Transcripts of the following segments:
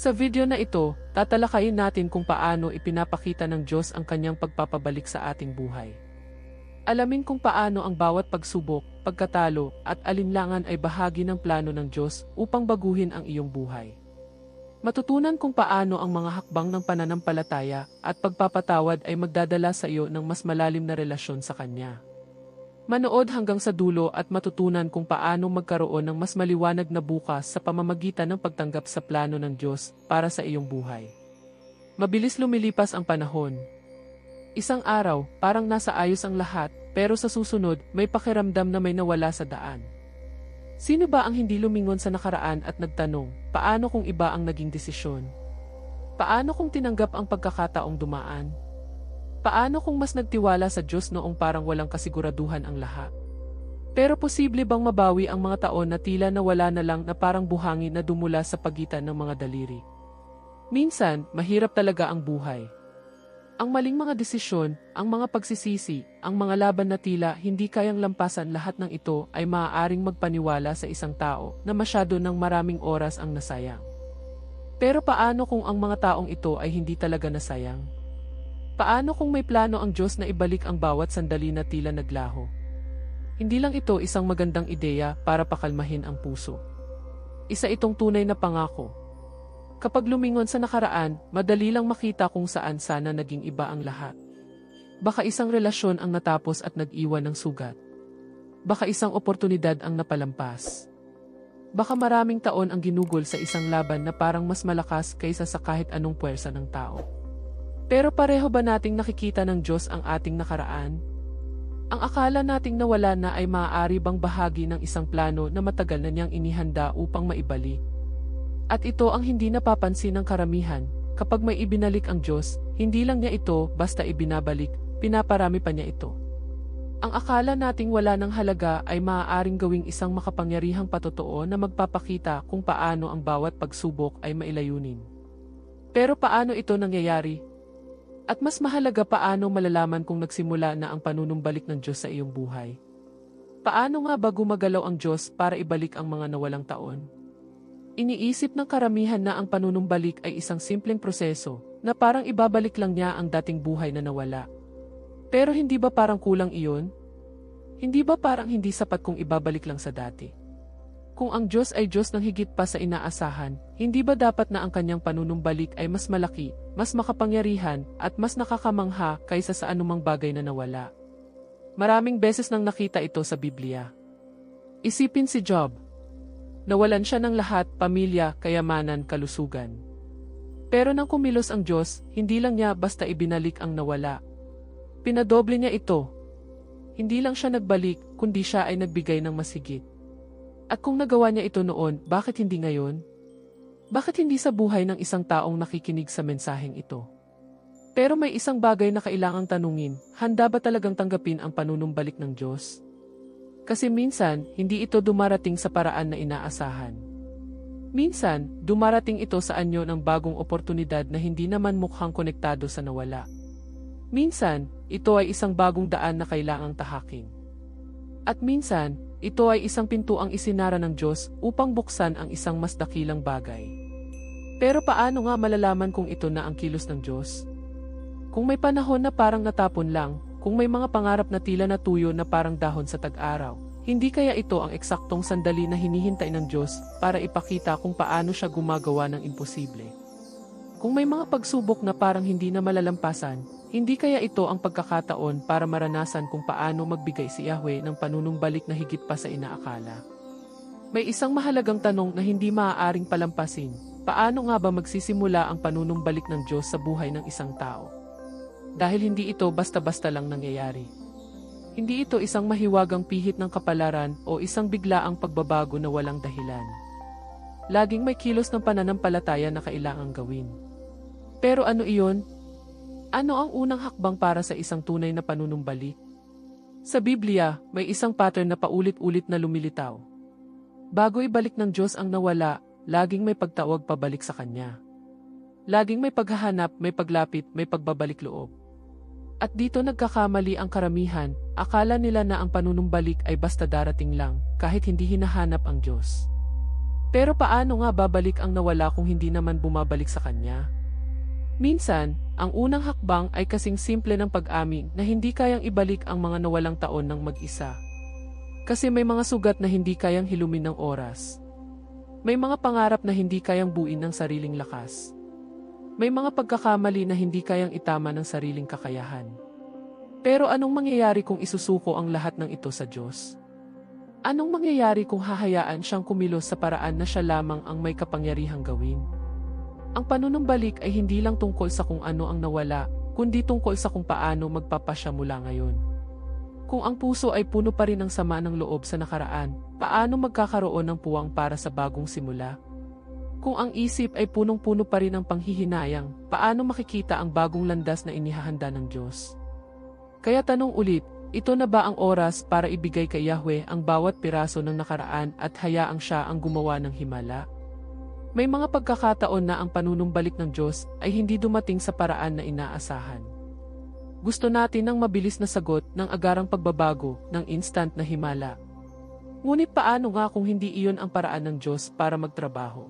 Sa video na ito, tatalakayin natin kung paano ipinapakita ng Diyos ang kanyang pagpapabalik sa ating buhay. Alamin kung paano ang bawat pagsubok, pagkatalo, at alinlangan ay bahagi ng plano ng Diyos upang baguhin ang iyong buhay. Matutunan kung paano ang mga hakbang ng pananampalataya at pagpapatawad ay magdadala sa iyo ng mas malalim na relasyon sa Kanya. Manood hanggang sa dulo at matutunan kung paano magkaroon ng mas maliwanag na bukas sa pamamagitan ng pagtanggap sa plano ng Diyos para sa iyong buhay. Mabilis lumilipas ang panahon. Isang araw, parang nasa ayos ang lahat, pero sa susunod, may pakiramdam na may nawala sa daan. Sino ba ang hindi lumingon sa nakaraan at nagtanong, paano kung iba ang naging desisyon? Paano kung tinanggap ang pagkakataong dumaan? Paano kung mas nagtiwala sa Diyos noong parang walang kasiguraduhan ang lahat? Pero posible bang mabawi ang mga taon na tila nawala na lang na parang buhangin na dumula sa pagitan ng mga daliri? Minsan, mahirap talaga ang buhay. Ang maling mga desisyon, ang mga pagsisisi, ang mga laban na tila hindi kayang lampasan lahat ng ito ay maaaring magpaniwala sa isang tao na masyado ng maraming oras ang nasayang. Pero paano kung ang mga taong ito ay hindi talaga nasayang? Paano kung may plano ang Diyos na ibalik ang bawat sandali na tila naglaho? Hindi lang ito isang magandang ideya para pakalmahin ang puso. Isa itong tunay na pangako Kapag lumingon sa nakaraan, madali lang makita kung saan sana naging iba ang lahat. Baka isang relasyon ang natapos at nag-iwan ng sugat. Baka isang oportunidad ang napalampas. Baka maraming taon ang ginugol sa isang laban na parang mas malakas kaysa sa kahit anong puwersa ng tao. Pero pareho ba nating nakikita ng Diyos ang ating nakaraan? Ang akala nating nawala na ay maaari bang bahagi ng isang plano na matagal na niyang inihanda upang maibalik? At ito ang hindi napapansin ng karamihan, kapag may ibinalik ang Diyos, hindi lang niya ito basta ibinabalik, pinaparami pa niya ito. Ang akala nating wala ng halaga ay maaaring gawing isang makapangyarihang patotoo na magpapakita kung paano ang bawat pagsubok ay mailayunin. Pero paano ito nangyayari? At mas mahalaga paano malalaman kung nagsimula na ang panunumbalik ng Diyos sa iyong buhay? Paano nga ba gumagalaw ang Diyos para ibalik ang mga nawalang taon? Iniisip ng karamihan na ang panunumbalik ay isang simpleng proseso, na parang ibabalik lang niya ang dating buhay na nawala. Pero hindi ba parang kulang iyon? Hindi ba parang hindi sapat kung ibabalik lang sa dati? Kung ang Diyos ay Diyos ng higit pa sa inaasahan, hindi ba dapat na ang kanyang panunumbalik ay mas malaki, mas makapangyarihan, at mas nakakamangha kaysa sa anumang bagay na nawala? Maraming beses nang nakita ito sa Biblia. Isipin si Job, Nawalan siya ng lahat, pamilya, kayamanan, kalusugan. Pero nang kumilos ang Diyos, hindi lang niya basta ibinalik ang nawala. Pinadoble niya ito. Hindi lang siya nagbalik, kundi siya ay nagbigay ng masigit. At kung nagawa niya ito noon, bakit hindi ngayon? Bakit hindi sa buhay ng isang taong nakikinig sa mensaheng ito? Pero may isang bagay na kailangang tanungin, handa ba talagang tanggapin ang panunumbalik ng Diyos? Kasi minsan, hindi ito dumarating sa paraan na inaasahan. Minsan, dumarating ito sa anyo ng bagong oportunidad na hindi naman mukhang konektado sa nawala. Minsan, ito ay isang bagong daan na kailangang tahakin. At minsan, ito ay isang pintuang isinara ng Diyos upang buksan ang isang mas dakilang bagay. Pero paano nga malalaman kung ito na ang kilos ng Diyos? Kung may panahon na parang natapon lang, kung may mga pangarap na tila natuyo na parang dahon sa tag-araw, hindi kaya ito ang eksaktong sandali na hinihintay ng Diyos para ipakita kung paano siya gumagawa ng imposible. Kung may mga pagsubok na parang hindi na malalampasan, hindi kaya ito ang pagkakataon para maranasan kung paano magbigay si Yahweh ng panunumbalik na higit pa sa inaakala. May isang mahalagang tanong na hindi maaaring palampasin, paano nga ba magsisimula ang panunumbalik ng Diyos sa buhay ng isang tao? Dahil hindi ito basta-basta lang nangyayari. Hindi ito isang mahiwagang pihit ng kapalaran o isang biglaang pagbabago na walang dahilan. Laging may kilos ng pananampalataya na kailangang gawin. Pero ano iyon? Ano ang unang hakbang para sa isang tunay na panunumbalik? Sa Biblia, may isang pattern na paulit-ulit na lumilitaw. Bago ibalik ng Diyos ang nawala, laging may pagtawag pabalik sa Kanya. Laging may paghahanap, may paglapit, may pagbabalik loob. At dito nagkakamali ang karamihan, akala nila na ang panunumbalik ay basta darating lang, kahit hindi hinahanap ang Diyos. Pero paano nga babalik ang nawala kung hindi naman bumabalik sa kanya? Minsan, ang unang hakbang ay kasing simple ng pag-amin na hindi kayang ibalik ang mga nawalang taon ng mag-isa. Kasi may mga sugat na hindi kayang hilumin ng oras. May mga pangarap na hindi kayang buin ng sariling lakas. May mga pagkakamali na hindi kayang itama ng sariling kakayahan. Pero anong mangyayari kung isusuko ang lahat ng ito sa Diyos? Anong mangyayari kung hahayaan siyang kumilos sa paraan na siya lamang ang may kapangyarihang gawin? Ang panunumbalik ay hindi lang tungkol sa kung ano ang nawala, kundi tungkol sa kung paano magpapasya mula ngayon. Kung ang puso ay puno pa rin ng sama ng loob sa nakaraan, paano magkakaroon ng puwang para sa bagong simula? Kung ang isip ay punong-puno pa rin ng panghihinayang, paano makikita ang bagong landas na inihahanda ng Diyos? Kaya tanong ulit, ito na ba ang oras para ibigay kay Yahweh ang bawat piraso ng nakaraan at hayaang siya ang gumawa ng himala? May mga pagkakataon na ang panunumbalik ng Diyos ay hindi dumating sa paraan na inaasahan. Gusto natin ng mabilis na sagot ng agarang pagbabago ng instant na himala. Ngunit paano nga kung hindi iyon ang paraan ng Diyos para magtrabaho?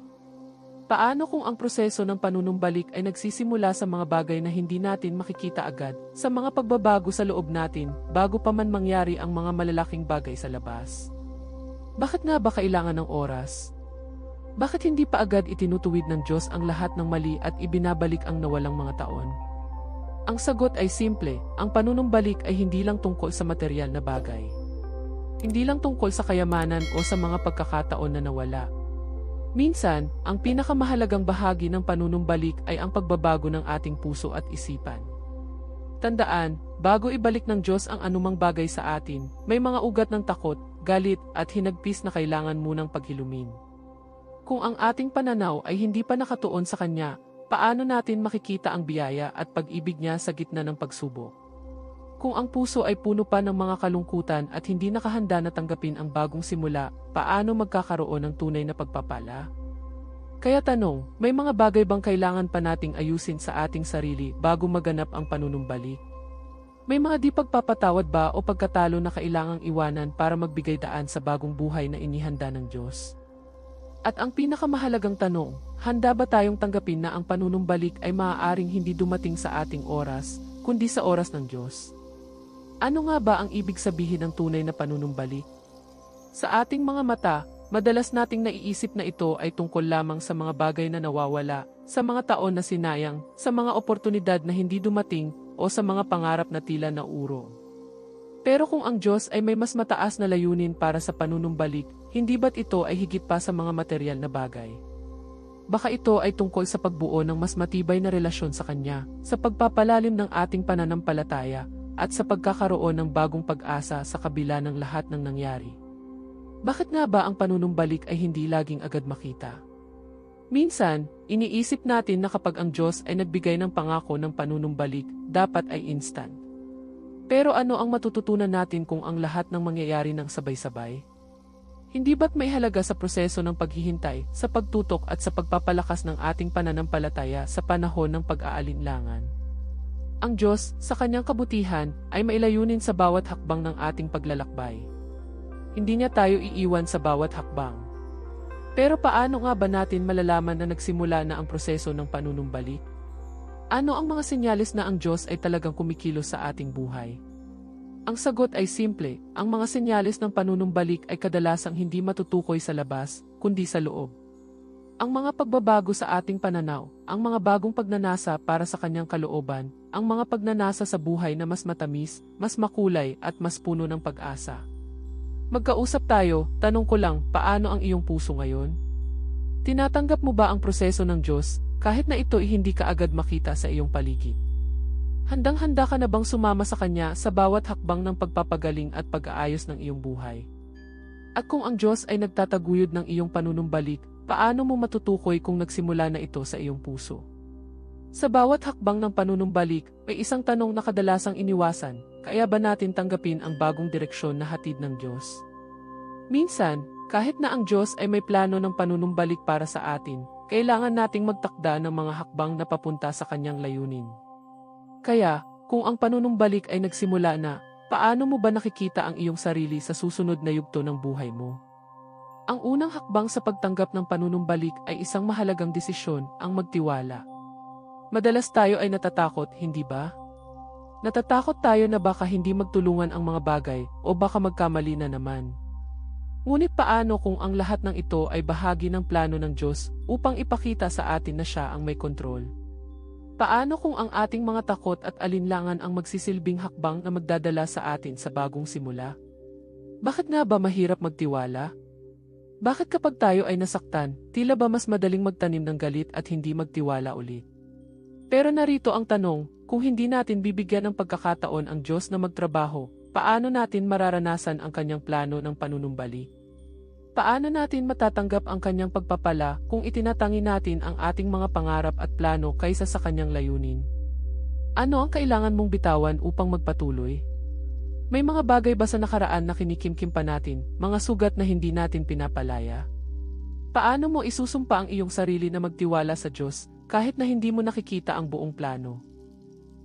Paano kung ang proseso ng panunumbalik ay nagsisimula sa mga bagay na hindi natin makikita agad, sa mga pagbabago sa loob natin, bago pa man mangyari ang mga malalaking bagay sa labas? Bakit nga ba kailangan ng oras? Bakit hindi pa agad itinutuwid ng Diyos ang lahat ng mali at ibinabalik ang nawalang mga taon? Ang sagot ay simple, ang panunumbalik ay hindi lang tungkol sa material na bagay. Hindi lang tungkol sa kayamanan o sa mga pagkakataon na nawala. Minsan, ang pinakamahalagang bahagi ng panunumbalik ay ang pagbabago ng ating puso at isipan. Tandaan, bago ibalik ng Diyos ang anumang bagay sa atin, may mga ugat ng takot, galit at hinagpis na kailangan munang paghilumin. Kung ang ating pananaw ay hindi pa nakatuon sa Kanya, paano natin makikita ang biyaya at pag-ibig niya sa gitna ng pagsubok? Kung ang puso ay puno pa ng mga kalungkutan at hindi nakahanda na tanggapin ang bagong simula, paano magkakaroon ng tunay na pagpapala? Kaya tanong, may mga bagay bang kailangan pa nating ayusin sa ating sarili bago maganap ang panunumbalik? May mga di pagpapatawad ba o pagkatalo na kailangang iwanan para magbigay daan sa bagong buhay na inihanda ng Diyos? At ang pinakamahalagang tanong, handa ba tayong tanggapin na ang panunumbalik ay maaaring hindi dumating sa ating oras, kundi sa oras ng Diyos? Ano nga ba ang ibig sabihin ng tunay na panunumbalik? Sa ating mga mata, madalas nating naiisip na ito ay tungkol lamang sa mga bagay na nawawala, sa mga taon na sinayang, sa mga oportunidad na hindi dumating, o sa mga pangarap na tila na uro. Pero kung ang Diyos ay may mas mataas na layunin para sa panunumbalik, hindi ba't ito ay higit pa sa mga material na bagay? Baka ito ay tungkol sa pagbuo ng mas matibay na relasyon sa Kanya, sa pagpapalalim ng ating pananampalataya, at sa pagkakaroon ng bagong pag-asa sa kabila ng lahat ng nangyari. Bakit nga ba ang panunumbalik ay hindi laging agad makita? Minsan, iniisip natin na kapag ang Diyos ay nagbigay ng pangako ng panunumbalik, dapat ay instant. Pero ano ang matututunan natin kung ang lahat ng mangyayari ng sabay-sabay? Hindi ba't may halaga sa proseso ng paghihintay, sa pagtutok at sa pagpapalakas ng ating pananampalataya sa panahon ng pag-aalinlangan? Ang Diyos, sa kanyang kabutihan, ay mailayunin sa bawat hakbang ng ating paglalakbay. Hindi niya tayo iiwan sa bawat hakbang. Pero paano nga ba natin malalaman na nagsimula na ang proseso ng panunumbalik? Ano ang mga senyales na ang Diyos ay talagang kumikilos sa ating buhay? Ang sagot ay simple, ang mga senyales ng panunumbalik ay kadalasang hindi matutukoy sa labas, kundi sa loob. Ang mga pagbabago sa ating pananaw, ang mga bagong pagnanasa para sa kanyang kalooban, ang mga pagnanasa sa buhay na mas matamis, mas makulay at mas puno ng pag-asa. Magkausap tayo, tanong ko lang, paano ang iyong puso ngayon? Tinatanggap mo ba ang proseso ng Diyos, kahit na ito ay hindi ka agad makita sa iyong paligid? Handang-handa ka na bang sumama sa Kanya sa bawat hakbang ng pagpapagaling at pag-aayos ng iyong buhay? At kung ang Diyos ay nagtataguyod ng iyong panunumbalik, paano mo matutukoy kung nagsimula na ito sa iyong puso? Sa bawat hakbang ng panunumbalik, may isang tanong na kadalasang iniwasan, kaya ba natin tanggapin ang bagong direksyon na hatid ng Diyos? Minsan, kahit na ang Diyos ay may plano ng panunumbalik para sa atin, kailangan nating magtakda ng mga hakbang na papunta sa kanyang layunin. Kaya, kung ang panunumbalik ay nagsimula na, paano mo ba nakikita ang iyong sarili sa susunod na yugto ng buhay mo? Ang unang hakbang sa pagtanggap ng panunumbalik ay isang mahalagang desisyon, ang magtiwala. Madalas tayo ay natatakot, hindi ba? Natatakot tayo na baka hindi magtulungan ang mga bagay o baka magkamali na naman. Ngunit paano kung ang lahat ng ito ay bahagi ng plano ng Diyos upang ipakita sa atin na siya ang may kontrol? Paano kung ang ating mga takot at alinlangan ang magsisilbing hakbang na magdadala sa atin sa bagong simula? Bakit nga ba mahirap magtiwala? Bakit kapag tayo ay nasaktan, tila ba mas madaling magtanim ng galit at hindi magtiwala ulit? Pero narito ang tanong, kung hindi natin bibigyan ng pagkakataon ang Diyos na magtrabaho, paano natin mararanasan ang kanyang plano ng panunumbali? Paano natin matatanggap ang kanyang pagpapala kung itinatangi natin ang ating mga pangarap at plano kaysa sa kanyang layunin? Ano ang kailangan mong bitawan upang magpatuloy? May mga bagay ba sa nakaraan na kinikimkim pa natin, mga sugat na hindi natin pinapalaya? Paano mo isusumpa ang iyong sarili na magtiwala sa Diyos kahit na hindi mo nakikita ang buong plano?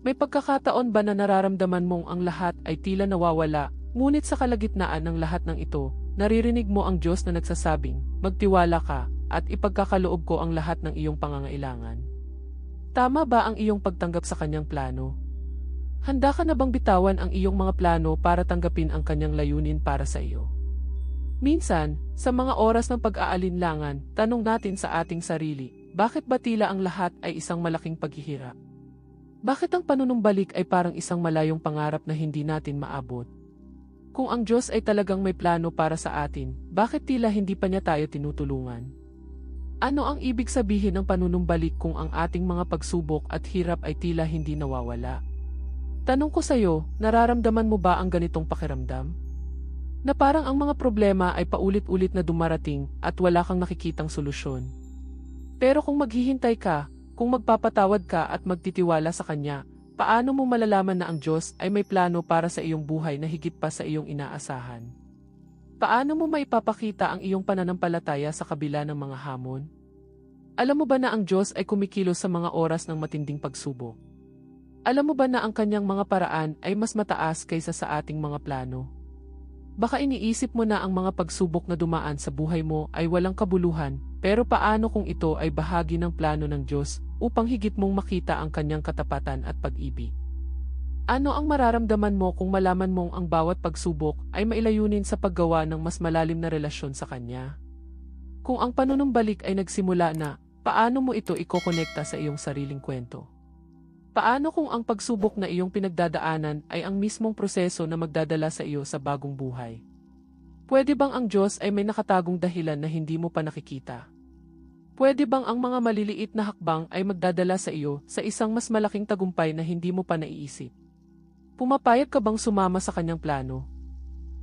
May pagkakataon ba na nararamdaman mong ang lahat ay tila nawawala, ngunit sa kalagitnaan ng lahat ng ito, naririnig mo ang Diyos na nagsasabing, magtiwala ka, at ipagkakaloob ko ang lahat ng iyong pangangailangan? Tama ba ang iyong pagtanggap sa kanyang plano? Handa ka na bang bitawan ang iyong mga plano para tanggapin ang kanyang layunin para sa iyo? Minsan, sa mga oras ng pag-aalinlangan, tanong natin sa ating sarili, bakit ba tila ang lahat ay isang malaking paghihirap? Bakit ang panunumbalik ay parang isang malayong pangarap na hindi natin maabot? Kung ang Diyos ay talagang may plano para sa atin, bakit tila hindi pa niya tayo tinutulungan? Ano ang ibig sabihin ng panunumbalik kung ang ating mga pagsubok at hirap ay tila hindi nawawala? Tanong ko sa'yo, nararamdaman mo ba ang ganitong pakiramdam? Na parang ang mga problema ay paulit-ulit na dumarating at wala kang nakikitang solusyon. Pero kung maghihintay ka, kung magpapatawad ka at magtitiwala sa Kanya, paano mo malalaman na ang Diyos ay may plano para sa iyong buhay na higit pa sa iyong inaasahan? Paano mo maipapakita ang iyong pananampalataya sa kabila ng mga hamon? Alam mo ba na ang Diyos ay kumikilos sa mga oras ng matinding pagsubok? Alam mo ba na ang kanyang mga paraan ay mas mataas kaysa sa ating mga plano? Baka iniisip mo na ang mga pagsubok na dumaan sa buhay mo ay walang kabuluhan, pero paano kung ito ay bahagi ng plano ng Diyos upang higit mong makita ang kanyang katapatan at pag-ibig? Ano ang mararamdaman mo kung malaman mong ang bawat pagsubok ay mailayunin sa paggawa ng mas malalim na relasyon sa Kanya? Kung ang panunumbalik ay nagsimula na, paano mo ito ikokonekta sa iyong sariling kwento? Paano kung ang pagsubok na iyong pinagdadaanan ay ang mismong proseso na magdadala sa iyo sa bagong buhay? Pwede bang ang Diyos ay may nakatagong dahilan na hindi mo pa nakikita? Pwede bang ang mga maliliit na hakbang ay magdadala sa iyo sa isang mas malaking tagumpay na hindi mo pa naiisip? Pumapayag ka bang sumama sa kanyang plano?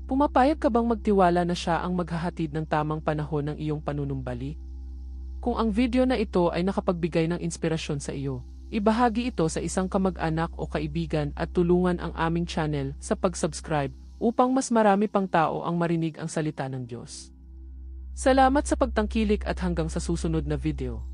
Pumapayag ka bang magtiwala na siya ang maghahatid ng tamang panahon ng iyong panunumbalik? Kung ang video na ito ay nakapagbigay ng inspirasyon sa iyo, Ibahagi ito sa isang kamag-anak o kaibigan at tulungan ang aming channel sa pag-subscribe upang mas marami pang tao ang marinig ang salita ng Diyos. Salamat sa pagtangkilik at hanggang sa susunod na video.